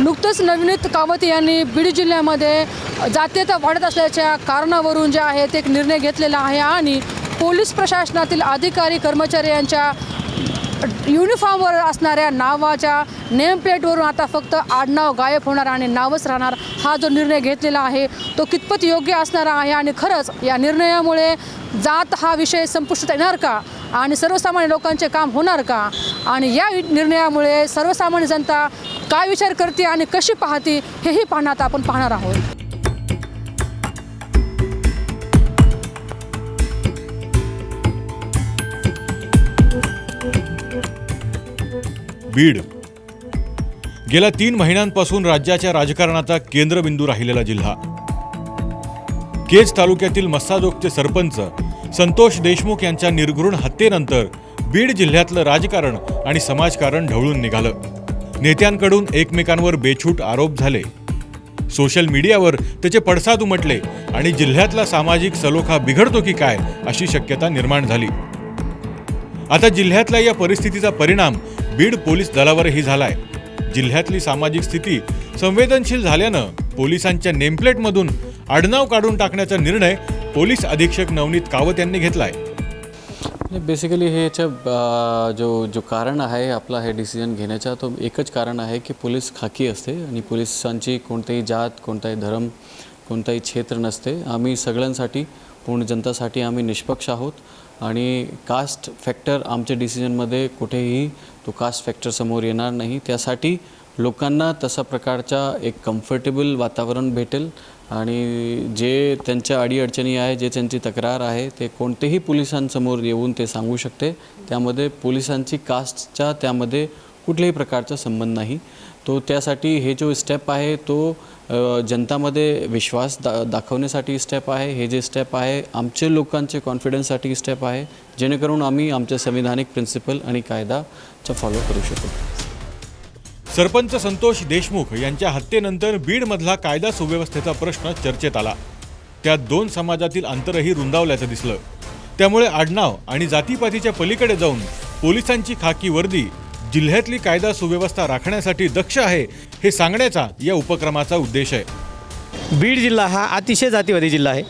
नुकतंच नवनीत कामत यांनी बीड जिल्ह्यामध्ये जातीयता वाढत असल्याच्या कारणावरून जे आहे ते एक निर्णय घेतलेला आहे आणि पोलीस प्रशासनातील अधिकारी कर्मचारी यांच्या युनिफॉर्मवर असणाऱ्या नावाच्या नेमप्लेटवरून आता फक्त आडनाव गायब होणार आणि नावच राहणार हा जो निर्णय घेतलेला आहे तो कितपत योग्य असणार आहे आणि खरंच या निर्णयामुळे जात हा विषय संपुष्टात येणार का आणि सर्वसामान्य लोकांचे काम होणार का? आणि या निर्णयामुळे सर्वसामान्य जनता काय विचार करते आणि कशी पाहते हेही पाहण्यात आपण पाहणार आहोत. बीड. गेल्या तीन महिन्यांपासून राज्याच्या राजकारणाचा केंद्रबिंदू राहिलेला जिल्हा. केज तालुक्यातील मस्साजोगचे सरपंच संतोष देशमुख यांच्या निर्घृण हत्येनंतर बीड जिल्ह्यातलं राजकारण आणि समाजकारण ढवळून निघालं. नेत्यांकडून एकमेकांवर बेछूट आरोप झाले. सोशल मीडियावर त्याचे पडसाद उमटले आणि जिल्ह्यातला सामाजिक सलोखा बिघडतो की काय अशी शक्यता निर्माण झाली. आता जिल्ह्यातल्या या परिस्थितीचा परिणाम बीड पोलीस दलावरही झालाय. जिल्ह्यातली सामाजिक स्थिती संवेदनशील झाल्यानं पोलिसांच्या नेमप्लेटमधून आडनाव काढून टाकण्याचा निर्णय पोलीस अधीक्षक नवनीत कावत यांनी घेतलाय. बेसिकली हे याच्या जो जो कारण आहे आपला हे डिसिजन घेण्याचा तो एकच कारण आहे की पोलीस खाकी असते आणि पोलिसांची कोणतेही जात कोणताही धर्म कोणताही क्षेत्र नसते. आम्ही सगळ्यांसाठी पूर्ण जनतासाठी आम्ही निष्पक्ष आहोत आणि कास्ट फॅक्टर आमच्या डिसिजनमध्ये कुठेही तो कास्ट फॅक्टर समोर येणार नाही. त्यासाठी लोकांना तसा प्रकारचा एक कम्फर्टेबल वातावरण भेटेल आणि जे त्यांच्या अडीअडचणी आहे जे त्यांची तक्रार आहे ते कोणतेही पोलिसांसमोर येऊन ते सांगू शकते. त्यामध्ये पोलिसांची कास्टच्या त्यामध्ये कुठल्याही प्रकारचा संबंध नाही. तो त्यासाठी हे जो स्टेप आहे तो जनतामध्ये विश्वास दा दाखवण्यासाठी स्टेप आहे. हे जे स्टेप आहे आमचे लोकांचे कॉन्फिडन्ससाठी स्टेप आहे. जेणेकरून आम्ही आमच्या संविधानिक प्रिन्सिपल आणि कायदाचा फॉलो करू शकू. सरपंच संतोष देशमुख यांच्या हत्येनंतर बीडमधला कायदा सुव्यवस्थेचा प्रश्न चर्चेत आला. त्यात दोन समाजातील अंतरही रुंदावल्याचं दिसलं. त्यामुळे आडनाव आणि जातीपातीच्या पलीकडे जाऊन पोलिसांची खाकी वर्दी जिल्ह्यातली कायदा सुव्यवस्था राखण्यासाठी दक्ष आहे हे सांगण्याचा या उपक्रमाचा उद्देश आहे. बीड जिल्हा हा अतिशय जातीवादी जिल्हा आहे.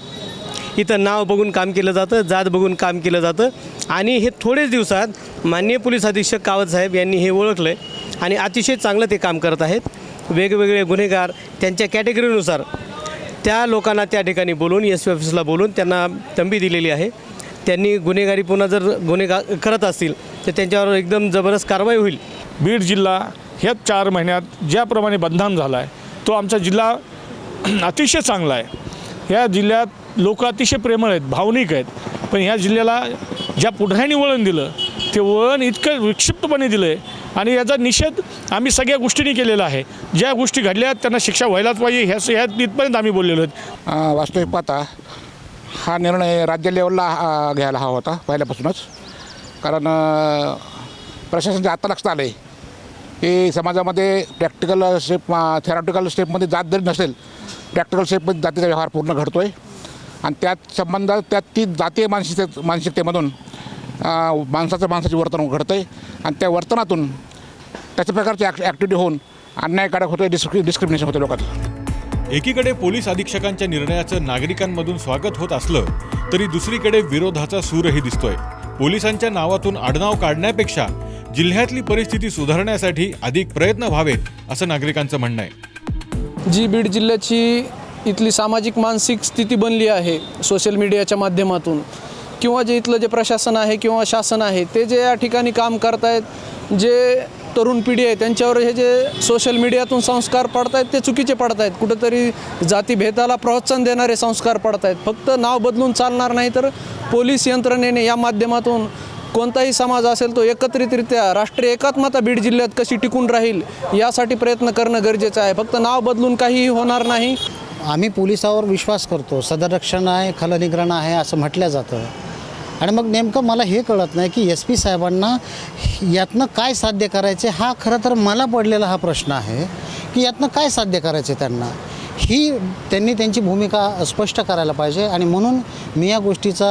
इथं नाव बघून काम केलं जातं जात बघून काम केलं जातं. आणि हे थोडेच दिवसात माननीय पोलीस अधीक्षक कावत साहेब यांनी हे ओळखलं आहे आणि अतिशय चांगलं ते काम करत आहेत. वेगवेगळे गुन्हेगार त्यांच्या कॅटेगरीनुसार त्या लोकांना त्या ठिकाणी बोलून एस पी ऑफिसला बोलून त्यांना तंबी दिलेली आहे. त्यांनी गुन्हेगारी पुन्हा जर गुन्हेगार करत असतील तर त्यांच्यावर एकदम जबरदस्त कारवाई होईल. बीड जिल्हा ह्या चार महिन्यात ज्याप्रमाणे बदनाम झाला आहे तो आमचा जिल्हा अतिशय चांगला आहे. ह्या जिल्ह्यात लोक अतिशय प्रेमळ आहेत भावनिक आहेत. पण ह्या जिल्ह्याला ज्या पुढाऱ्यांनी वळण दिलं ते वळण इतकं विक्षिप्तपणे दिलं आहे आणि याचा निषेध आम्ही सगळ्या गोष्टींनी केलेला आहे. ज्या गोष्टी घडल्या त्यांना शिक्षा व्हायलाच पाहिजे ह्या ह्या इथपर्यंत आम्ही बोललेलो आहेत. वास्तविक पाहता हा निर्णय राज्य लेवलला घ्यायला हवा होता पहिल्यापासूनच. कारण अ, प्रशासनाच्या आता लक्षात आलं आहे की समाजामध्ये प्रॅक्टिकल स्टेप थेरॉटिकल स्टेपमध्ये जात जरी नसेल प्रॅक्टिकल स्टेपमध्ये जातीचा व्यवहार पूर्ण घडतो आहे आणि त्यात संबंधात त्यात ती जातीय मानसिकते मानसिकतेमधून माणसाचं माणसाचे वर्तन घडतं आहे आणि त्या वर्तनातून त्याच्या प्रकारची ॲक्ट ॲक्टिव्हिटी होऊन अन्यायकारक होतं डिस्क्रि डिस्क्रिमिनेशन होतं लोकांचं. एकीकडे पोलीस अधीक्षकांच्या निर्णयाचं नागरिकांमधून स्वागत होत असलं तरी दुसरीकडे विरोधाचा सूरही दिसतोय. पोलिसांच्या नावातून आडनाव काढण्यापेक्षा जिल्ह्यातली परिस्थिती सुधारण्यासाठी अधिक प्रयत्न व्हावेत असं नागरिकांचं म्हणणं आहे. जी बीड जिल्ह्याची इथली सामाजिक मानसिक स्थिती बनली आहे सोशल मीडियाच्या माध्यमातून. किंवा जे इथलं जे प्रशासन आहे किंवा शासन आहे ते जे या ठिकाणी काम करत आहेत जे तरुण पिढी आहे त्यांच्यावर हे जे सोशल मीडियातून संस्कार पडतायत ते चुकीचे पडतायत. कुठंतरी जातीभेदाला प्रोत्साहन देणारे संस्कार पडतायत. फक्त नाव बदलून चालणार नाही तर पोलीस यंत्रणेने या माध्यमातून कोणताही समाज असेल तो एकत्रितरित्या राष्ट्रीय एकात्मता बीड जिल्ह्यात कशी टिकून राहील यासाठी प्रयत्न करणं गरजेचं आहे. फक्त नाव बदलून काहीही होणार नाही. आम्ही पोलिसावर विश्वास करतो सदरक्षण आहे खलनिग्रहण आहे असं म्हटलं जातं. आणि मग नेमकं मला हे कळत नाही की एस पी साहेबांना यातनं काय साध्य करायचे हा खरं तर मला पडलेला हा प्रश्न आहे की यातनं काय साध्य करायचे त्यांना. ही त्यांनी त्यांची भूमिका स्पष्ट करायला पाहिजे आणि म्हणून मी या गोष्टीचा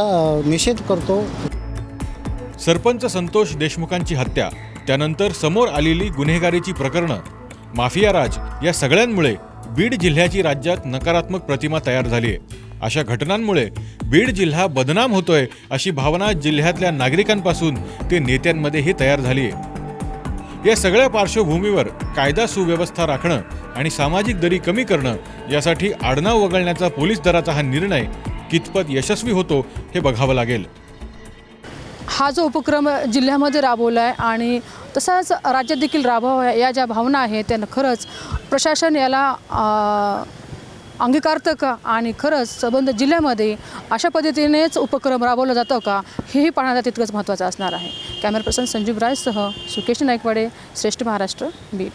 निषेध करतो. सरपंच संतोष देशमुखांची हत्या त्यानंतर समोर आलेली गुन्हेगारीची प्रकरणं माफियाराज या सगळ्यांमुळे बीड जिल्ह्याची राज्यात नकारात्मक प्रतिमा तयार झाली आहे. अशा घटनांमुळे बीड जिल्हा बदनाम होतोय अशी भावना जिल्ह्यातल्या नागरिकांपासून ते नेत्यांमध्येही तयार झाली आहे. या सगळ्या पार्श्वभूमीवर कायदा सुव्यवस्था राखणं आणि सामाजिक दरी कमी करणं यासाठी आडनाव वगळण्याचा पोलीस दराचा हा निर्णय कितपत यशस्वी होतो हे बघावं लागेल. हा जो उपक्रम जिल्ह्यामध्ये राबवला आहे आणि तसाच राज्यात देखील राबवावा या ज्या भावना आहेत त्यानं खरंच प्रशासन याला अंगीकारतं का? आणि खरंच संबंध जिल्ह्यामध्ये अशा पद्धतीनेच उपक्रम राबवला जातो का? हेही पाहण्याचा तितकंच महत्त्वाचं असणार आहे. कॅमेरा पर्सन संजीव रायसह सुकेश नाईकवाडे श्रेष्ठ महाराष्ट्र बीड.